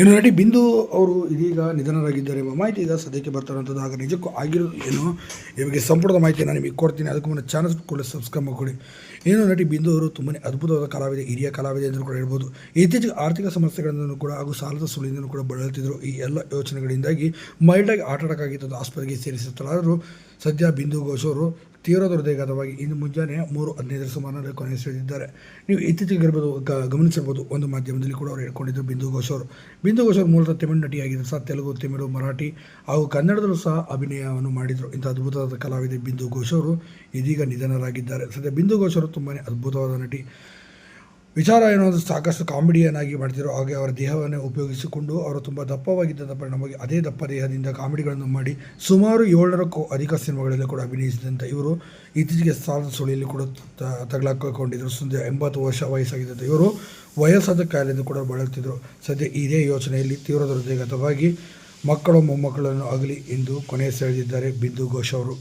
ಏನು ನಟಿ ಬಿಂದು ಅವರು ಇದೀಗ ನಿಧನರಾಗಿದ್ದಾರೆ ಎಂಬ ಮಾಹಿತಿ ಈಗ ಸದ್ಯಕ್ಕೆ ಬರ್ತಾರಂಥದ್ದು ಆಗ ನಿಜಕ್ಕೂ ಆಗಿರೋದು ಏನು? ಇವಾಗ ಸಂಪುಟದ ಮಾಹಿತಿ ನಾನು ನಿಮಗೆ ಕೊಡ್ತೀನಿ. ಅದಕ್ಕೂ ಮುನ್ನ ಚಾನಲ್ ಕೂಡ ಸಬ್ಸ್ಕ್ರೈಬ್ ಮಾಡಿಕೊಡಿ ಏನು ನಟಿ ಬಿಂದು ಅವರು ತುಂಬಾ ಅದ್ಭುತವಾದ ಕಲಾವಿದೆ, ಹಿರಿಯ ಕಲಾವಿದೆ ಎಂದು ಕೂಡ ಹೇಳ್ಬೋದು. ಇತ್ತೀಚೆಗೆ ಆರ್ಥಿಕ ಸಮಸ್ಯೆಗಳನ್ನು ಕೂಡ ಹಾಗೂ ಸಾಲದ ಸುಳಿಯಿಂದ ಕೂಡ ಬಳಲುತ್ತಿದ್ದರು ಈ ಎಲ್ಲ ಯೋಚನೆಗಳಿಂದಾಗಿ ಮೈಲ್ಡಾಗಿ ಆಟ ಆಡೋಕ್ಕಾಗಿತ್ತು ಆಸ್ಪತ್ರೆಗೆ ಆದರೂ ಸದ್ಯ ಬಿಂದು ಘೋಷ್ ಅವರು. ತೀವ್ರ ಹೃದಯಘಾತವಾಗಿ ಇಂದು ಮುಂಜಾನೆ ಮೂರು ಹದಿನೈದರ ಸುಮಾರು ಸೆಳೆದಿದ್ದಾರೆ. ನೀವು ಇತ್ತೀಚೆಗೆ ಇರ್ಬೋದು ಗಮನಿಸಿರ್ಬೋದು ಒಂದು ಮಾಧ್ಯಮದಲ್ಲಿ ಕೂಡ ಅವರು ಹೇಳ್ಕೊಂಡಿದ್ದರು ಬಿಂದು ಘೋಷ್ ಅವರು. ಬಿಂದು ಘೋಷ್ ಅವರು ಮೂಲತಃ ತಮಿಳು ನಟಿಯಾಗಿದ್ದರು. ಸಹ ತೆಲುಗು, ತಮಿಳು, ಮರಾಠಿ ಹಾಗೂ ಕನ್ನಡದಲ್ಲೂ ಸಹ ಅಭಿನಯವನ್ನು ಮಾಡಿದರು. ಇಂಥ ಅದ್ಭುತವಾದ ಕಲಾವಿದೆ ಬಿಂದು ಘೋಷ್ ಅವರು. ಇದೀಗ ನಿಧನರಾಗಿದ್ದಾರೆ. ಸದ್ಯ ಬಿಂದು ಘೋಷ್ ಅವರು ತುಂಬಾ ಅದ್ಭುತವಾದ ನಟಿ. ವಿಚಾರ ಏನೋದು ಸಾಕಷ್ಟು ಕಾಮಿಡಿಯನ್ ಆಗಿ ಮಾಡ್ತಿದ್ರು ಹಾಗೆ ಅವರ ದೇಹವನ್ನು ಉಪಯೋಗಿಸಿಕೊಂಡು ಅವರು ತುಂಬ ದಪ್ಪವಾಗಿದ್ದ ಪರಿಣಾಮವಾಗಿ ಅದೇ ದಪ್ಪ ದೇಹದಿಂದ ಕಾಮಿಡಿಗಳನ್ನು ಮಾಡಿ ಸುಮಾರು ಏಳರಕ್ಕೂ ಅಧಿಕ ಸಿನಿಮಾಗಳಲ್ಲಿ ಕೂಡ ಅಭಿನಯಿಸಿದಂಥ ಇವರು ಇತ್ತೀಚೆಗೆ ಸಾಲದ ಸುಳಿಯಲ್ಲಿ ಕೂಡ ತಗಲಾಕೊಂಡಿದ್ದರು ಸದ್ಯ ಎಂಬತ್ತು ವರ್ಷ ವಯಸ್ಸಾಗಿದ್ದಂಥ ಇವರು ವಯಸ್ಸಾದ ಕಾಯಿಲೆಯಿಂದ ಕೂಡ ಬಳಲ್ತಿದ್ದರು ಸದ್ಯ ಇದೇ ಯೋಚನೆಯಲ್ಲಿ ತೀವ್ರ ಹೃದಯಗತವಾಗಿ ಮಕ್ಕಳು ಮೊಮ್ಮಕ್ಕಳನ್ನು ಆಗಲಿ ಎಂದು ಕೊನೆಯ ಸೆಳೆದಿದ್ದಾರೆ ಬಿಂದು ಘೋಷ್ ಅವರು.